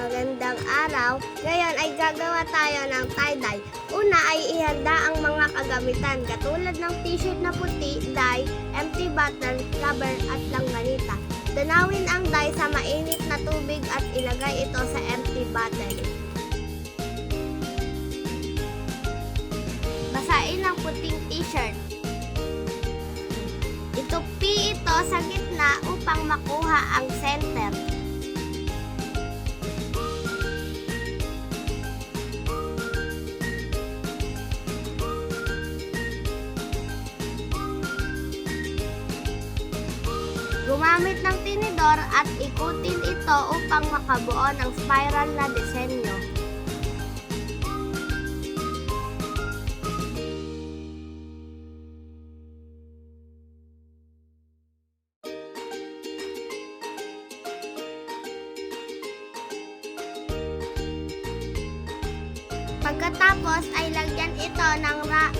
Magandang araw. Ngayon ay gagawa tayo ng tie-dye. Una ay ihanda ang mga kagamitan katulad ng t-shirt na puti, dye, empty bottle, rubber at langganita. Tunawin ang dye sa mainit na tubig at ilagay ito sa empty bottle. Basain ang puting t-shirt. Itupi ito sa gitna upang makuha ang center. Gumamit ng tinidor at ikutin ito upang makabuo ng spiral na disenyo. Pagkatapos ay lagyan ito ng, ra-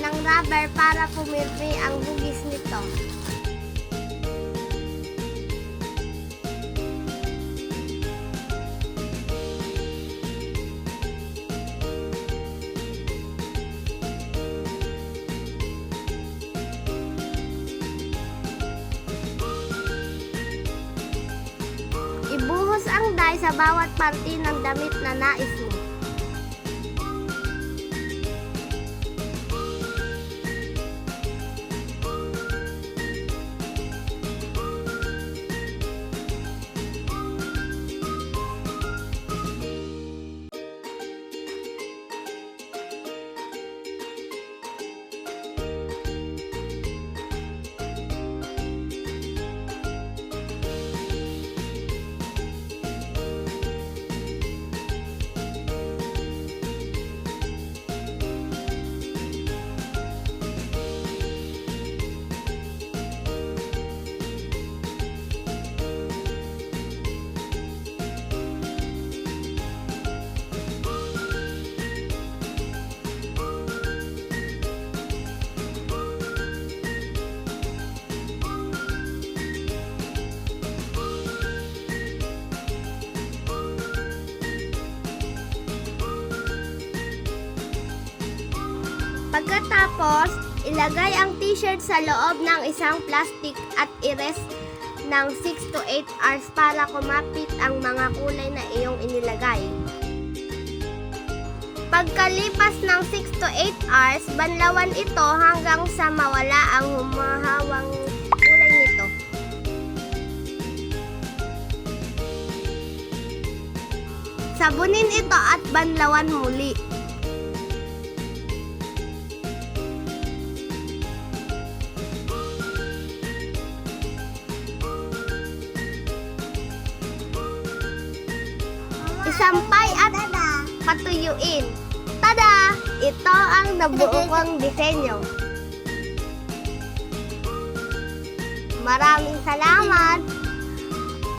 ng rubber para pumirmi ang hugis nito. Ang dye sa bawat parte ng damit na nais mo. Pagkatapos, ilagay ang t-shirt sa loob ng isang plastic at i-rest ng 6 to 8 hours para kumapit ang mga kulay na iyong inilagay. Pagkalipas ng 6 to 8 hours, banlawan ito hanggang sa mawala ang humahawang kulay nito. Sabunin ito at banlawan muli. Isampay at patuyuin. Tada! Ito ang nabuo kong disenyo. Maraming salamat!